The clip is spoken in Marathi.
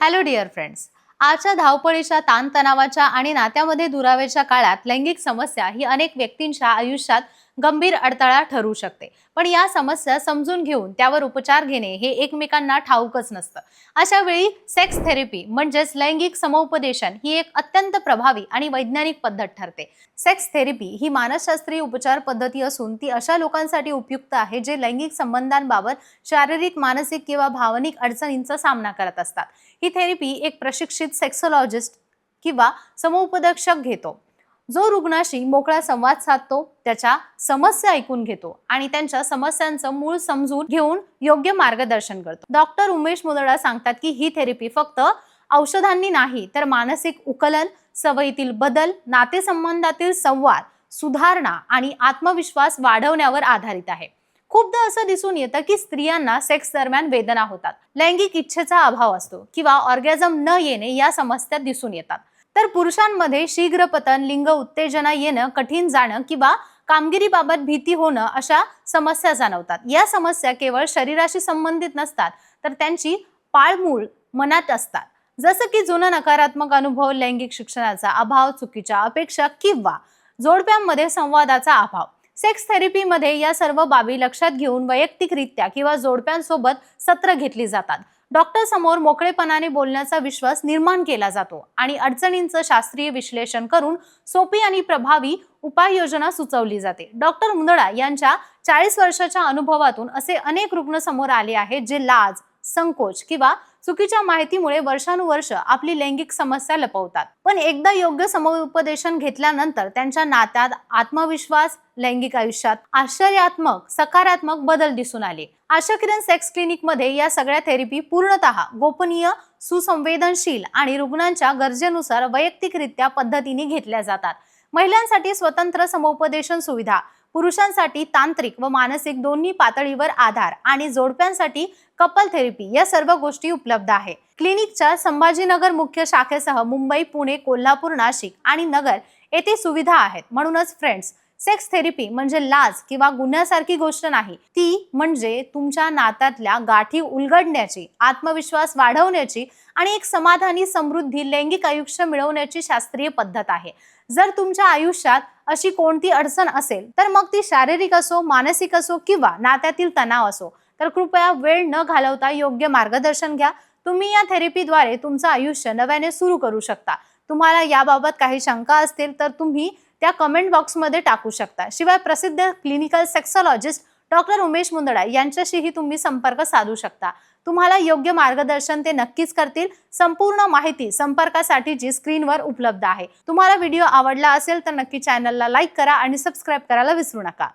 Hello dear friends, आजच्या धावपळीच्या ताणतणावाच्या आणि नात्यामध्ये दुरावेच्या काळात लैंगिक समस्या ही अनेक व्यक्तींच्या आयुष्यात गंभीर अडथळा ठरू शकते. पण या समस्या समजून घेऊन त्यावर उपचार घेणे हे एकमेकांना ठाऊकच नसतं. अशा वेळी सेक्स थेरपी म्हणजेच लैंगिक समोपदेशन ही एक अत्यंत प्रभावी आणि वैज्ञानिक पद्धत ठरते. सेक्स थेरपी ही मानसशास्त्रीय उपचार पद्धती असून ती अशा लोकांसाठी उपयुक्त आहे जे लैंगिक संबंधांबाबत शारीरिक मानसिक किंवा भावनिक अडचणींचा सामना करत असतात. ही थेरपी एक प्रशिक्षित सेक्सोलॉजिस्ट किंवा समुपदर्शक घेतो. जो रुग्णाशी मोकळा संवाद साधतो त्याच्या समस्या ऐकून घेतो आणि त्यांच्या समस्यांचं मूळ समजून घेऊन योग्य मार्गदर्शन करतो. डॉक्टर उमेश मुदडा सांगतात की ही थेरपी फक्त औषधांनी नाही तर मानसिक उकलन सवयीतील बदल नातेसंबंधातील संवाद सुधारणा आणि आत्मविश्वास वाढवण्यावर आधारित आहे. खूपदा असं दिसून येतं की स्त्रियांना सेक्स दरम्यान वेदना होतात. लैंगिक इच्छेचा अभाव असतो किंवा ऑर्गॅझम न येणे या समस्या दिसून येतात. तर पुरुषांमध्ये शीघ्र पतन लिंग उत्तेजना येणं कठीण जाणं किंवा कामगिरीबाबत भीती होणं अशा समस्या जाणवतात. या समस्या केवळ शरीराशी संबंधित नसतात तर त्यांची पाळमूळ मनात असतात. जसं की जुना नकारात्मक अनुभव लैंगिक शिक्षणाचा अभाव चुकीच्या अपेक्षा किंवा जोडप्यांमध्ये संवादाचा अभाव. सेक्स थेरपीमध्ये या सर्व बाबी लक्षात घेऊन वैयक्तिकरित्या किंवा जोडप्यांसोबत सत्र घेतली जातात. डॉक्टर समोर मोकळेपणाने बोलण्याचा विश्वास निर्माण केला जातो आणि अडचणींचं शास्त्रीय विश्लेषण करून सोपी आणि प्रभावी उपाययोजना सुचवली जाते. डॉक्टर मुंदडा यांच्या चाळीस वर्षाच्या अनुभवातून असे अनेक रुग्ण समोर आले आहेत जे लाज संकोच किंवा चुकीच्या माहितीमुळे वर्षानुवर्ष आपली लैंगिक समस्या लपवतात. पण एकदा योग्य समुपदेशन घेतल्यानंतर त्यांच्या नात्यात आत्मविश्वास लैंगिक आयुष्यात आश्चर्यात्मक सकारात्मक बदल दिसून आले. आशा किरण सेक्स क्लिनिकमध्ये या सगळ्या थेरपी पूर्णतः गोपनीय सुसंवेदनशील आणि रुग्णांच्या गरजेनुसार वैयक्तिकरित्या पद्धतीने घेतल्या जातात. महिलांसाठी स्वतंत्र समुपदेशन सुविधा पुरुषांसाठी तांत्रिक व मानसिक दोन्ही पातळीवर आधार आणि जोडप्यांसाठी कपल थेरपी या सर्व गोष्टी उपलब्ध आहे. क्लिनिकच्या संभाजीनगर मुख्य शाखेसह मुंबई पुणे कोल्हापूर नाशिक आणि नगर येथे सुविधा आहेत. म्हणूनच फ्रेंड्स सेक्स थेरपी म्हणजे लाज किंवा गुन्ह्यासारखी गोष्ट नाही. ती म्हणजे तुमच्या नात्यातल्या गाठी उलगडण्याची आत्मविश्वास वाढवण्याची आणि एक समाधानी समृद्धी लैंगिक आयुष्य मिळवण्याची शास्त्रीय पद्धत आहे. जर तुमच्या आयुष्यात अशी कोणती अडचण असेल तर मग ती शारीरिक असो मानसिक असो किंवा नात्यातील तणाव असो तर कृपया वेळ न घालवता योग्य मार्गदर्शन घ्या. तुम्ही या थेरपीद्वारे तुमचं आयुष्य नव्याने सुरू करू शकता. तुम्हाला याबाबत काही शंका असतील तर तुम्ही त्या कमेंट बॉक्समध्ये टाकू शकता. शिवाय प्रसिद्ध clinical sexologist doctor Umesh Mundada यांच्याशीही तुम्ही संपर्क साधू शकता. तुम्हाला योग्य मार्गदर्शन ते नक्कीच करतील. संपूर्ण माहिती संपर्कासाठीची स्क्रीनवर उपलब्ध आहे. तुम्हाला व्हिडिओ आवडला असेल तर नक्की चॅनलला लाईक करा आणि सबस्क्राईब करायला विसरू नका.